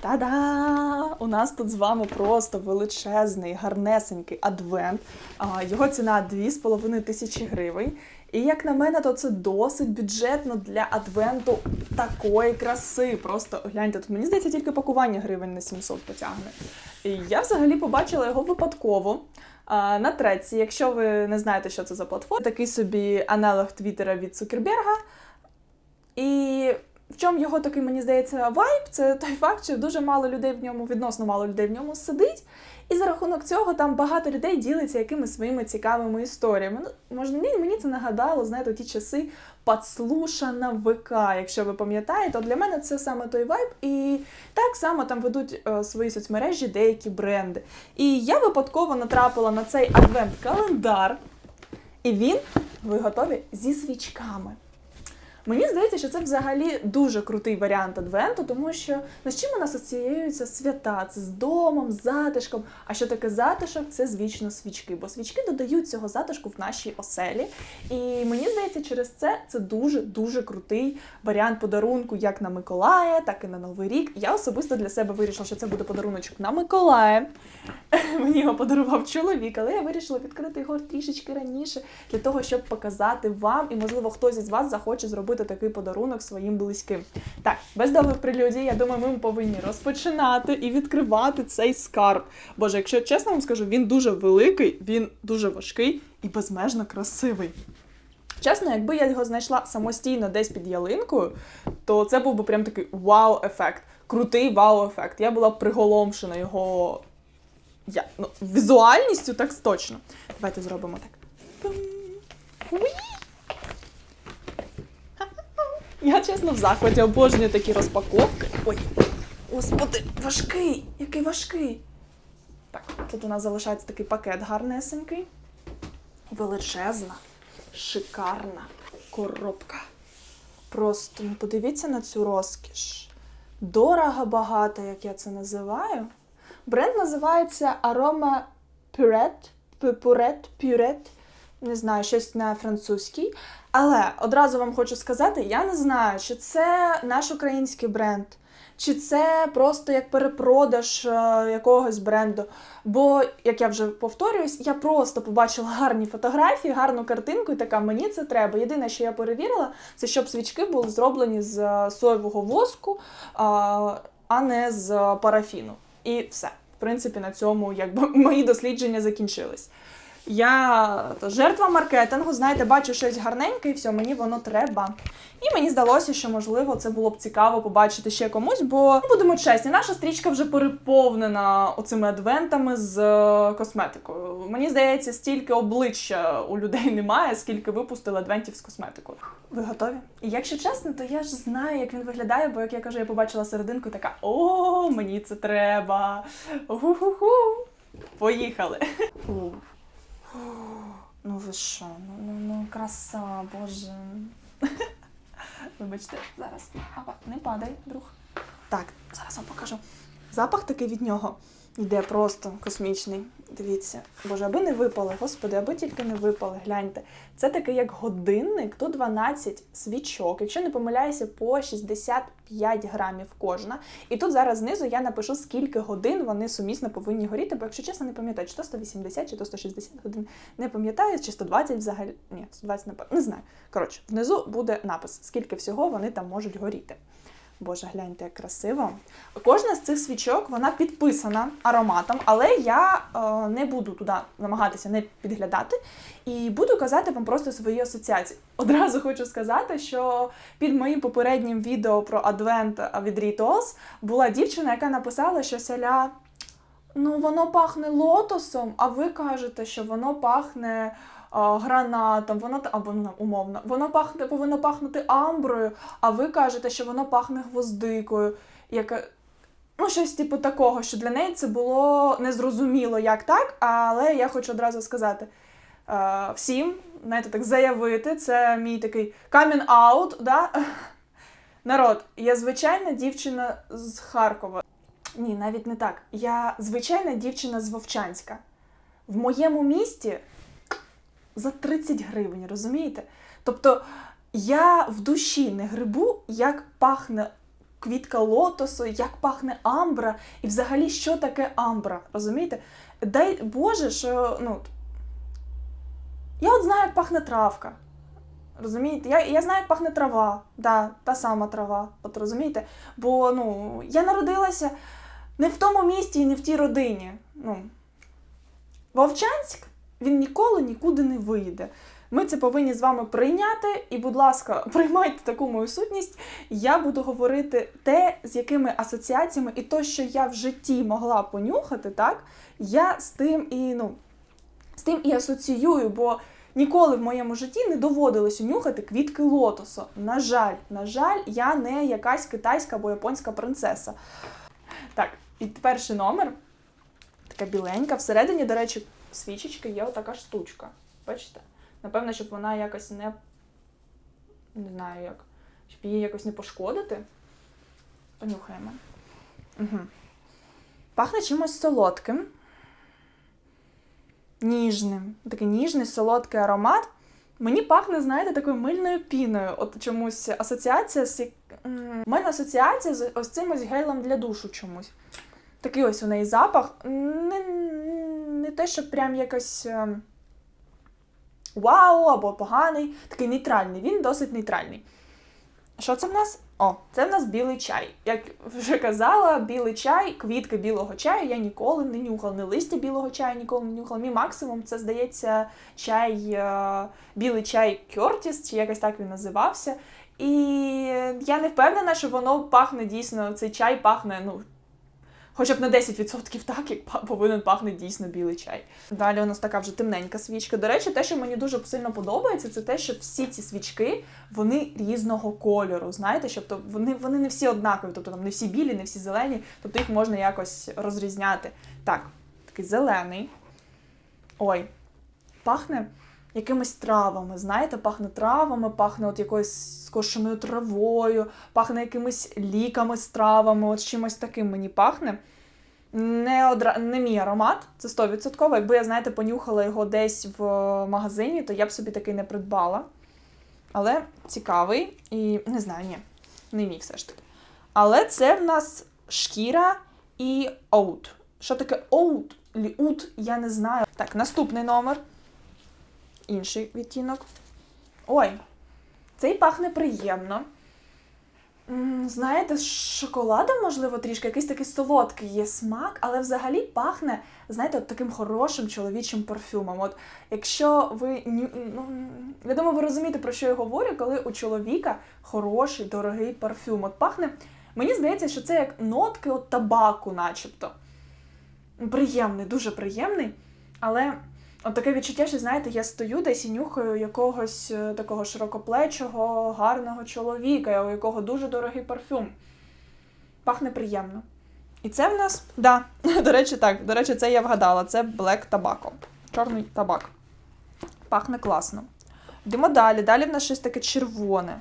Та-да! У нас тут з вами просто величезний, гарнесенький адвент. Його ціна 2,5 тисячі гривень. І як на мене, то це досить бюджетно для адвенту такої краси. Просто гляньте, тут мені здається, тільки пакування гривень на 700 потягне. І я взагалі побачила його випадково. На треці, якщо ви не знаєте, що це за платформа, такий собі аналог Твіттера від Цукерберга. І в чому його такий, мені здається, вайб, це той факт, що дуже мало людей в ньому, відносно мало людей в ньому сидить. І за рахунок цього там багато людей ділиться якимись своїми цікавими історіями. Ну, може, мені, це нагадало, знаєте, ті часи подслуша на ВК, якщо ви пам'ятаєте, то для мене це саме той вайб. І так само там ведуть е, свої соцмережі деякі бренди. І я випадково натрапила на цей адвент-календар, і він, ви готові, зі свічками. Мені здається, що це взагалі дуже крутий варіант адвенту, тому що ну, з чим у нас асоціюються свята? Це з домом, з затишком. А що таке затишок? Це звічно свічки, бо свічки додають цього затишку в нашій оселі. І мені здається, через це це дуже дуже крутий варіант подарунку, як на Миколая, так і на Новий рік. Я особисто для себе вирішила, що це буде подаруночок на Миколая. Мені його подарував чоловік, але я вирішила відкрити його трішечки раніше для того, щоб показати вам, і можливо хтось із вас захоче зробити такий подарунок своїм близьким. Так, без довгих прелюдій, я думаю, ми повинні розпочинати і відкривати цей скарб. Боже, якщо чесно вам скажу, він дуже великий, він дуже важкий і безмежно красивий. Чесно, якби я його знайшла самостійно десь під ялинкою, то це був би прям такий вау-ефект, крутий вау-ефект. Я була б приголомшена його я, ну, візуальністю, так точно. Давайте зробимо так. Уї! Я чесно в захваті обожнюю такі розпаковки. Ой, господи, важкий! Який важкий! Так, тут у нас залишається такий пакет гарнесенький. Величезна, шикарна коробка. Просто ну, подивіться на цю розкіш. Дорого багато, як я це називаю. Бренд називається Aroma Purette, Purette, Purette, не знаю, щось на французькій. Але одразу вам хочу сказати, я не знаю, чи це наш український бренд, чи це просто як перепродаж е, якогось бренду. Бо, як я вже повторююсь, я просто побачила гарні фотографії, гарну картинку, і така мені це треба. Єдине, що я перевірила, це щоб свічки були зроблені з е, соєвого воску, а, а не з парафіну. І все. В принципі, на цьому якби мої дослідження закінчились. Я то, жертва маркетингу, знаєте, бачу щось гарненьке, і все, мені воно треба. І мені здалося, що можливо це було б цікаво побачити ще комусь, бо ну, будемо чесні, наша стрічка вже переповнена оцими адвентами з е, косметикою. Мені здається, стільки обличчя у людей немає, скільки випустили адвентів з косметикою. Ви готові? І якщо чесно, то я ж знаю, як він виглядає, бо як я кажу, я побачила серединку і така: о, мені це треба. Ху-ху-ху. Поїхали. Ну ви що? Ну, ну, ну краса, боже. Вибачте, зараз. Апа, не падай, друг. Так, зараз вам покажу. Запах такий від нього йде просто космічний. Дивіться. Боже, аби не випали, господи, аби тільки не випали. Гляньте. Це такий як годинник, тут 12 свічок. Якщо не помиляюся, по 65 грамів кожна. І тут зараз знизу я напишу, скільки годин вони сумісно повинні горіти, бо якщо чесно, не пам'ятаю, чи то 180, чи то 160 годин. Не пам'ятаю, чи 120 взагалі. Ні, 120 не не знаю. Коротше, внизу буде напис, скільки всього вони там можуть горіти. Боже, гляньте, як красиво. Кожна з цих свічок вона підписана ароматом, але я е, не буду туди намагатися не підглядати і буду казати вам просто свої асоціації. Одразу хочу сказати, що під моїм попереднім відео про адвент від Rituals була дівчина, яка написала, що селя. Ну, воно пахне лотосом, а ви кажете, що воно пахне гранатом, воно або ну, умовно, воно пахне, повинно пахнути амброю, а ви кажете, що воно пахне гвоздикою. Яка... Ну, щось типу такого, що для неї це було незрозуміло, як так, але я хочу одразу сказати всім, знаєте, так заявити, це мій такий out, да? Народ, я звичайна дівчина з Харкова. Ні, навіть не так. Я звичайна дівчина з Вовчанська. В моєму місті за 30 гривень, розумієте? Тобто я в душі не грибу, як пахне квітка лотосу, як пахне амбра, і взагалі, що таке амбра. Розумієте? Дай Боже, що ну. Я от знаю, як пахне травка. Розумієте? Я, я знаю, як пахне трава, да, та сама трава. От розумієте? Бо ну, я народилася не в тому місті і не в тій родині. Ну, Вовчанськ він ніколи нікуди не вийде. Ми це повинні з вами прийняти, і, будь ласка, приймайте таку мою сутність. Я буду говорити те, з якими асоціаціями, і то, що я в житті могла понюхати, так, я з тим і ну, з тим і асоціюю, бо ніколи в моєму житті не доводилось унюхати квітки лотосу. На жаль, на жаль, я не якась китайська або японська принцеса. Так, і перший номер. Така біленька. Всередині, до речі, свічечки є отака штучка. Бачите? Напевно, щоб вона якось не. Не знаю як. Щоб її якось не пошкодити. Понюхаємо. Угу. Пахне чимось солодким. Ніжним. Такий ніжний, солодкий аромат. Мені пахне, знаєте, такою мильною піною. От чомусь асоціація з. У мене асоціація з ось цим ось гелем для душу чомусь. Такий ось у неї запах. Не те, що прям якось ем, вау або поганий, такий нейтральний. Він досить нейтральний. Що це в нас? О, це в нас білий чай. Як вже казала, білий чай, квітки білого чаю я ніколи не нюхала. Не листя білого чаю ніколи не нюхала. Мій максимум це, здається, чай, е, білий чай Кертіс, чи якось так він називався. І я не впевнена, що воно пахне дійсно, цей чай пахне, ну, хоча б на 10% так, як повинен пахне дійсно білий чай. Далі у нас така вже темненька свічка. До речі, те, що мені дуже сильно подобається, це те, що всі ці свічки вони різного кольору. Знаєте, тобто вони, вони не всі однакові, тобто там не всі білі, не всі зелені, тобто їх можна якось розрізняти. Так, такий зелений. Ой, пахне якимись травами. Знаєте, пахне травами, пахне от якоюсь скошеною травою, пахне якимись ліками з травами, от чимось таким мені пахне. Не, одра... не мій аромат, це 100%. Якби я, знаєте, понюхала його десь в магазині, то я б собі такий не придбала. Але цікавий і не знаю, ні, не мій все ж таки. Але це в нас шкіра і оут. Що таке оут? Ліут, я не знаю. Так, наступний номер. Інший відтінок. Ой, цей пахне приємно. Знаєте, з шоколадом, можливо, трішки, якийсь такий солодкий є смак, але взагалі пахне, знаєте, от таким хорошим чоловічим парфюмом. От якщо ви ну, я думаю, ви розумієте, про що я говорю, коли у чоловіка хороший, дорогий парфюм. От пахне, мені здається, що це як нотки от табаку, начебто. Приємний, дуже приємний, але От таке відчуття, що знаєте, я стою десь і нюхаю якогось е, такого широкоплечого, гарного чоловіка, у якого дуже дорогий парфюм. Пахне приємно. І це в нас, да, до речі, так, до речі, це я вгадала. Це Black Tobacco. Чорний табак. Пахне класно. Йдемо далі. Далі в нас щось таке червоне.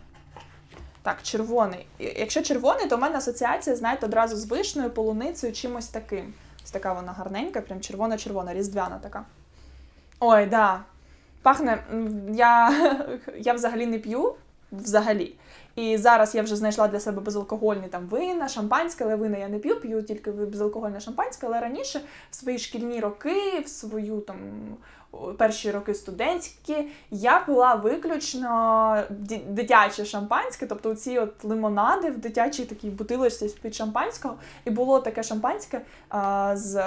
Так, червоний. Якщо червоний, то в мене асоціація, знаєте, одразу з вишнею, полуницею, чимось таким. Ось така вона гарненька, прям червона-червона, різдвяна така. Ой, да. Пахне. Я, я взагалі не п'ю. Взагалі. І зараз я вже знайшла для себе безалкогольні там вина, шампанське, але вина я не п'ю, п'ю тільки безалкогольне шампанське. Але раніше, в свої шкільні роки, в свою там перші роки студентські, я пила виключно дитяче шампанське, тобто ці от лимонади в дитячій такій бутилочці з-під шампанського. І було таке шампанське а, з.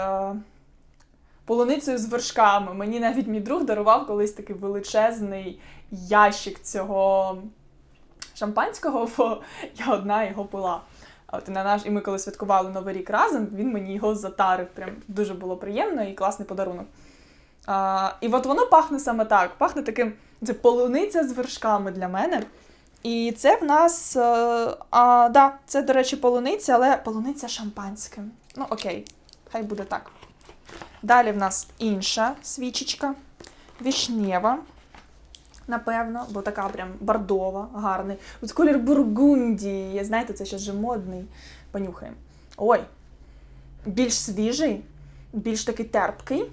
Полуницею з вершками. Мені навіть мій друг дарував колись такий величезний ящик цього шампанського, бо я одна його пила. От на наш, і ми коли святкували Новий рік разом, він мені його затарив. Прям дуже було приємно і класний подарунок. А, і от воно пахне саме так. Пахне таким. Це полуниця з вершками для мене. І це в нас. е, А, да, це, до речі, полуниця, але полуниця шампанським. Ну, окей, хай буде так. Далі в нас інша свічечка, вішнєва, напевно, бо така прям бордова, гарний. От колір бургундії. Знаєте, це ще модний. Понюхаємо. Ой, більш свіжий, більш такий терпкий.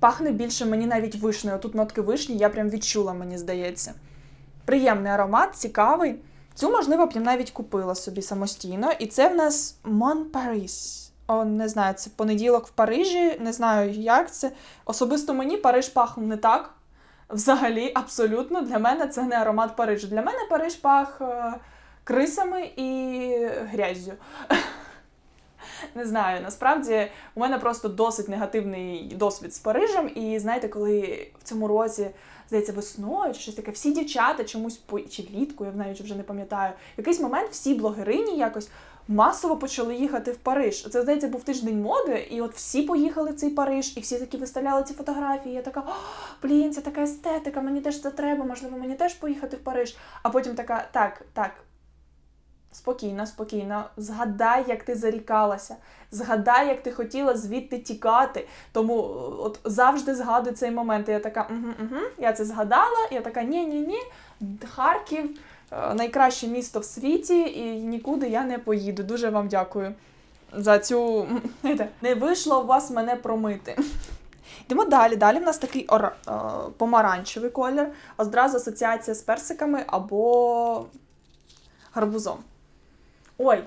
Пахне більше мені навіть вишнею. Тут нотки вишні, я прям відчула, мені здається. Приємний аромат, цікавий. Цю, можливо, б я навіть купила собі самостійно. І це в нас Mon Paris. О, не знаю, це понеділок в Парижі. Не знаю, як це. Особисто мені Париж пахне не так. Взагалі, абсолютно, для мене це не аромат Парижу. Для мене Париж пах е, крисами і гряззю. Не знаю, насправді у мене просто досить негативний досвід з Парижем. І знаєте, коли в цьому році, здається, весною чи щось таке, всі дівчата чомусь по чи влітку, я навіть вже не пам'ятаю. В якийсь момент всі блогерині якось масово почали їхати в Париж. Це здається був тиждень моди, і от всі поїхали в цей Париж, і всі такі виставляли ці фотографії. Я така, «О, блін, це така естетика, мені теж це треба, можливо, мені теж поїхати в Париж. А потім така, так, так. Спокійно, спокійно. Згадай, як ти зарікалася. Згадай, як ти хотіла звідти тікати. Тому от завжди згадуй цей момент. І я така, угу, угу, я це згадала. Я така, ні, ні. Харків найкраще місто в світі, і нікуди я не поїду. Дуже вам дякую за цю не вийшло у вас мене промити. Йдемо далі. Далі в нас такий ора... е, помаранчевий колір, одразу асоціація з персиками або гарбузом. Ой.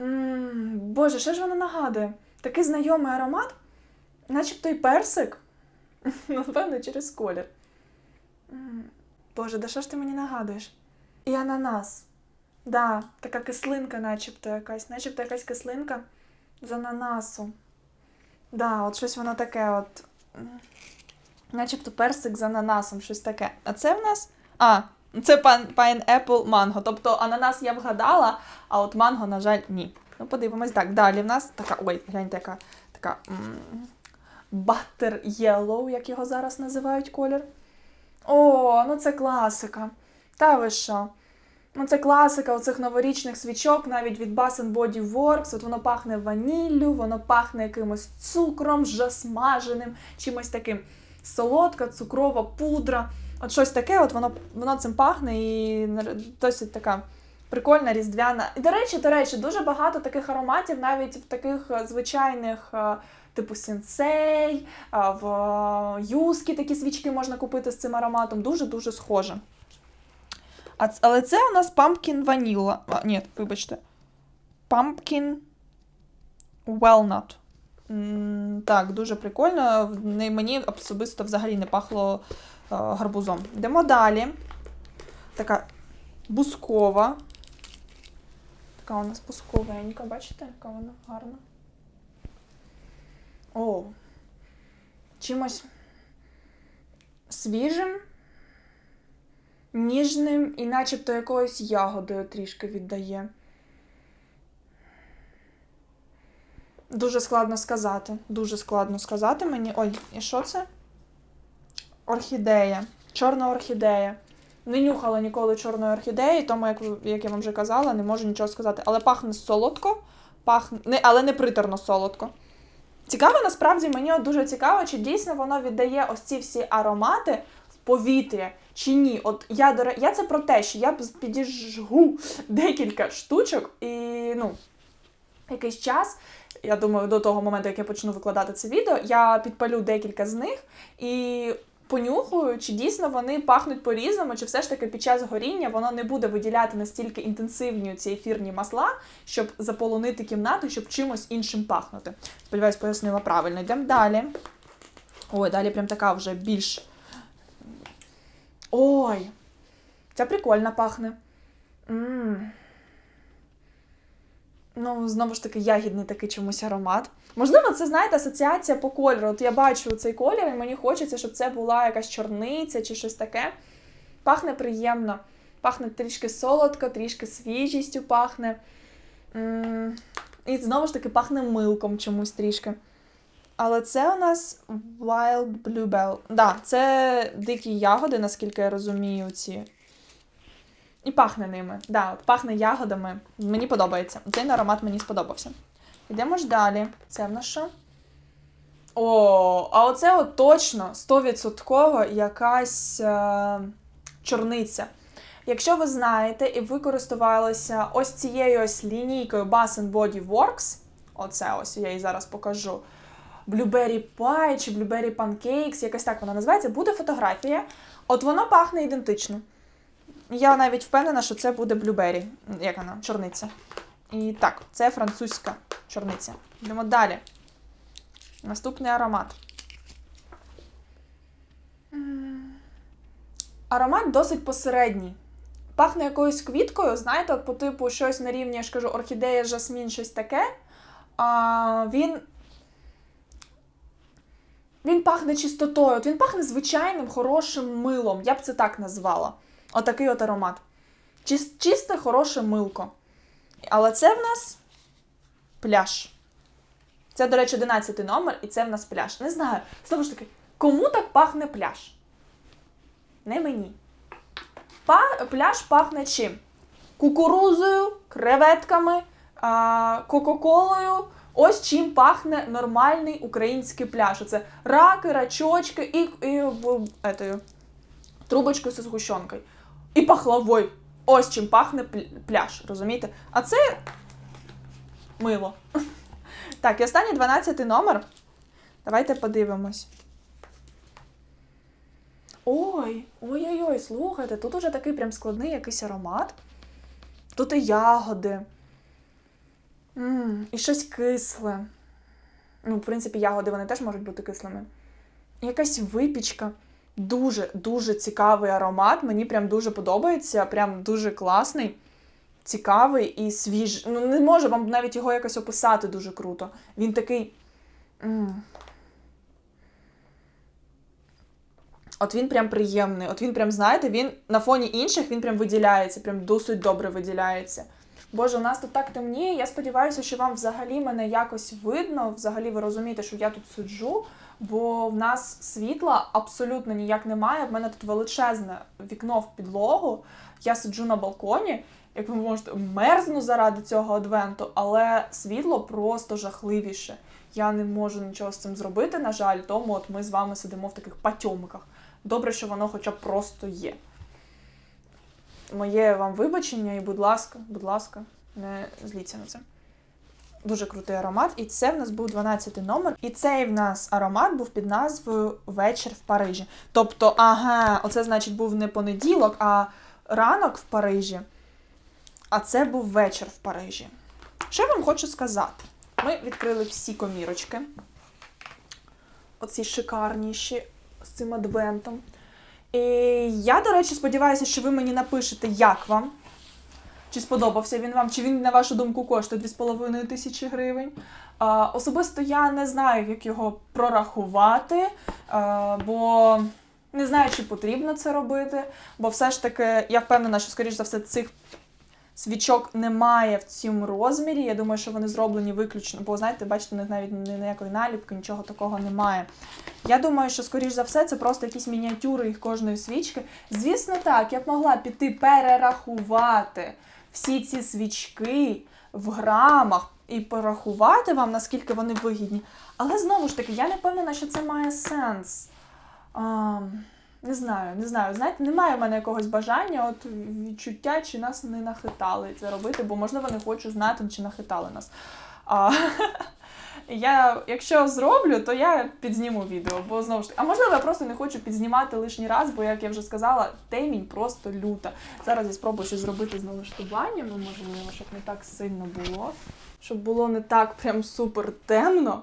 м Боже, що ж воно нагадує? Такий знайомий аромат, начебто й персик. Напевно, через колір. Боже, да що ж ти мені нагадуєш? І ананас. Да, така кислинка, начебто якась, начебто якась кислинка з ананасу. Да, от щось воно таке, от. Начебто персик з ананасом, щось таке. А це в нас. А, це Pineapple манго. Тобто ананас я вгадала, а от манго, на жаль, ні. Ну, подивимось. Так, далі в нас така. Ой, гляньте, яка така. Butter Yellow, як його зараз називають колір. О, ну це класика. Та ви що? Ну, це класика оцих новорічних свічок, навіть від Bath Body Works. От воно пахне ваніллю, воно пахне якимось цукром, вже чимось таким солодка, цукрова пудра. От щось таке, от воно, воно цим пахне і досить така прикольна, різдвяна. І до речі, до речі, дуже багато таких ароматів, навіть в таких е, звичайних. Типу сенсей, а, в е, юскі такі свічки можна купити з цим ароматом. Дуже-дуже схоже. А, але це у нас Pumpkin Vanilla. А, ні, вибачте. Pumpkin Walnut. Так, дуже прикольно. Мені особисто взагалі не пахло е, гарбузом. Йдемо далі. Така бускова. Така у нас бусковенька, бачите, яка вона гарна. О. Чимось свіжим, ніжним і начебто якоюсь ягодою трішки віддає. Дуже складно сказати. Дуже складно сказати мені. Ой, і що це? Орхідея. Чорна орхідея. Не нюхала ніколи чорної орхідеї, тому, як, як я вам вже казала, не можу нічого сказати. Але пахне солодко, пахне, не, але не приторно солодко. Цікаво, насправді, мені от дуже цікаво, чи дійсно воно віддає ось ці всі аромати в повітря, чи ні. От я, до я це про те, що я підіжгу декілька штучок і, ну, якийсь час. Я думаю, до того моменту, як я почну викладати це відео, я підпалю декілька з них і понюхаю, чи дійсно вони пахнуть по-різному, чи все ж таки під час горіння воно не буде виділяти настільки інтенсивні ці ефірні масла, щоб заполонити кімнату, щоб чимось іншим пахнути. Сподіваюсь, пояснила правильно. Йдемо далі. Ой, далі прям така вже більш. Ой! Ця прикольно пахне. м Ну, знову ж таки, ягідний такий чомусь аромат. Можливо, це, знаєте, асоціація по кольору. От я бачу цей колір, і мені хочеться, щоб це була якась чорниця чи щось таке. Пахне приємно. Пахне трішки солодко, трішки свіжістю пахне. І знову ж таки пахне милком чомусь трішки. Але це у нас Wild Bluebell. Да, це дикі ягоди, наскільки я розумію, ці. І пахне ними. Да, от пахне ягодами. Мені подобається. Цей аромат мені сподобався. Йдемо ж далі. Це в нас що? О, а оце от точно 100% якась е, чорниця. Якщо ви знаєте і ви користувалися ось цією ось лінійкою Bath Body Works, оце ось я її зараз покажу. Blueberry Pie чи Blueberry Pancakes, якось так вона називається, буде фотографія. От воно пахне ідентично. Я навіть впевнена, що це буде блюбері. Як вона? Чорниця. І так, це французька чорниця. Йдемо далі. Наступний аромат. Аромат досить посередній. Пахне якоюсь квіткою, знаєте, по типу щось на рівні, я ж кажу, орхідея, жасмін, щось таке. А, він. Він пахне чистотою. От він пахне звичайним хорошим милом. Я б це так назвала. Отакий от аромат. Чисте, хороше милко. Але це в нас пляж. Це, до речі, 11 номер, і це в нас пляж. Не знаю. Знову ж таки, кому так пахне пляж? Не мені. Па- пляж пахне чим? Кукурузою, креветками, кока-колою. Ось чим пахне нормальний український пляж. Це раки, рачочки і, і в- етою, трубочкою зі згущенкою. І пахлавой. Ось чим пахне пляж, розумієте? А це мило. Так, і останній 12 номер. Давайте подивимось. Ой, ой-ой-ой, слухайте, тут уже такий прям складний якийсь аромат. Тут і ягоди. м і щось кисле. Ну, в принципі, ягоди вони теж можуть бути кислими. Якась випічка. Дуже, дуже цікавий аромат. Мені прям дуже подобається. Прям дуже класний, цікавий і свіжий. Ну, не можу вам навіть його якось описати дуже круто. Він такий. От він прям приємний. От він прям, знаєте, він на фоні інших він прям виділяється, прям досить добре виділяється. Боже, у нас тут так темніє. Я сподіваюся, що вам взагалі мене якось видно. Взагалі ви розумієте, що я тут сиджу, бо в нас світла абсолютно ніяк немає. В мене тут величезне вікно в підлогу. Я сиджу на балконі. Як ви можете, мерзну заради цього адвенту, але світло просто жахливіше. Я не можу нічого з цим зробити, на жаль, тому от ми з вами сидимо в таких патьомках. Добре, що воно хоча б просто є. Моє вам вибачення, і, будь ласка, будь ласка, не зліться на це. Дуже крутий аромат. І це в нас був 12-й номер. І цей в нас аромат був під назвою Вечір в Парижі. Тобто, ага, оце значить був не понеділок, а ранок в Парижі. А це був вечір в Парижі. Що я вам хочу сказати? Ми відкрили всі комірочки. Оці шикарніші з цим адвентом. І я, до речі, сподіваюся, що ви мені напишете, як вам. Чи сподобався він вам, чи він, на вашу думку, коштує 2,5 тисячі гривень. А, особисто я не знаю, як його прорахувати, а, бо не знаю, чи потрібно це робити. Бо все ж таки, я впевнена, що, скоріш за все, цих свічок немає в цьому розмірі. Я думаю, що вони зроблені виключно, бо знаєте, бачите, у них навіть ніякої наліпки, нічого такого немає. Я думаю, що, скоріш за все, це просто якісь мініатюри їх кожної свічки. Звісно, так, я б могла піти перерахувати всі ці свічки в грамах і порахувати вам, наскільки вони вигідні. Але знову ж таки, я не впевнена, що це має сенс. А, не знаю, не знаю. Знаєте, немає в мене якогось бажання, от відчуття, чи нас не нахитали це робити, бо можливо не хочу знати, чи нахитали нас. А, я, якщо зроблю, то я підзніму відео, бо знову ж таки, а можливо, я просто не хочу підзнімати лишній раз, бо як я вже сказала, темінь просто люта. Зараз я спробую щось зробити з налаштуванням, ну, можливо, щоб не так сильно було, щоб було не так прям супер темно.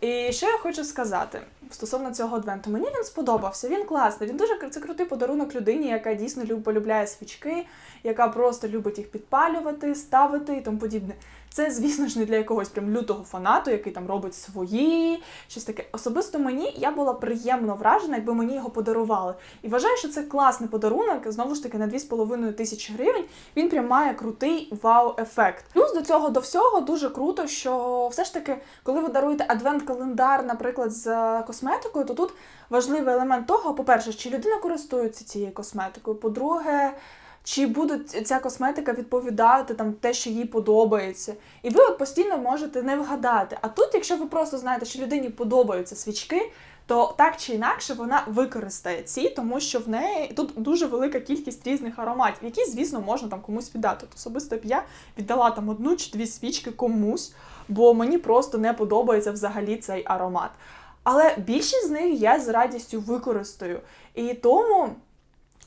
І що я хочу сказати стосовно цього адвенту. Мені він сподобався, він класний. Він дуже це крутий подарунок людині, яка дійсно люб, полюбляє свічки, яка просто любить їх підпалювати, ставити і тому подібне. Це, звісно ж, не для якогось прям лютого фанату, який там робить свої, щось таке. Особисто мені я була приємно вражена, якби мені його подарували. І вважаю, що це класний подарунок, знову ж таки, на 2,5 тисячі гривень. Він прям має крутий вау-ефект. Плюс до цього до всього дуже круто, що все ж таки, коли ви даруєте адвент-календар, наприклад, з косметикою, то тут важливий елемент того, по-перше, чи людина користується цією косметикою. По-друге, чи буде ця косметика відповідати там те, що їй подобається. І ви от постійно можете не вгадати. А тут, якщо ви просто знаєте, що людині подобаються свічки, то так чи інакше вона використає ці, тому що в неї тут дуже велика кількість різних ароматів, які, звісно, можна там комусь віддати. Особисто б я віддала там одну чи дві свічки комусь, бо мені просто не подобається взагалі цей аромат. Але більшість з них я з радістю використаю. І тому.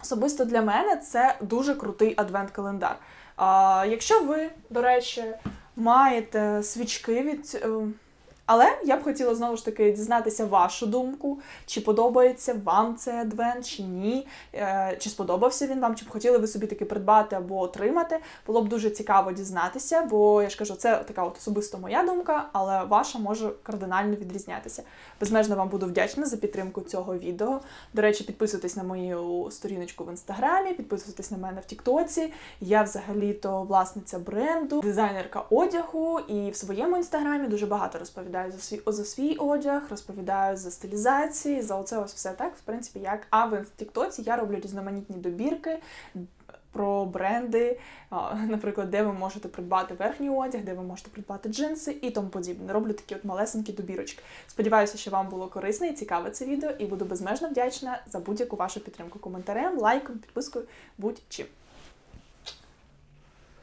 Особисто для мене це дуже крутий адвент-календар. А, якщо ви, до речі, маєте свічки від. Але я б хотіла знову ж таки дізнатися вашу думку, чи подобається вам цей адвент, чи ні, Е, чи сподобався він вам, чи б хотіли ви собі таки придбати або отримати. Було б дуже цікаво дізнатися, бо я ж кажу, це така от особисто моя думка, але ваша може кардинально відрізнятися. Безмежно вам буду вдячна за підтримку цього відео. До речі, підписуйтесь на мою сторіночку в інстаграмі, підписуйтесь на мене в Тіктоці. Я взагалі-то власниця бренду, дизайнерка одягу, і в своєму інстаграмі дуже багато розповідаю за свій за свій одяг, розповідаю за стилізації, за оце ось все так, в принципі, як. А в Тіктоці я роблю різноманітні добірки. Про бренди, наприклад, де ви можете придбати верхній одяг, де ви можете придбати джинси і тому подібне. Роблю такі от малесенькі добірочки. Сподіваюся, що вам було корисне і цікаве це відео, і буду безмежно вдячна за будь-яку вашу підтримку коментарем, лайком, підпискою, будь-чим.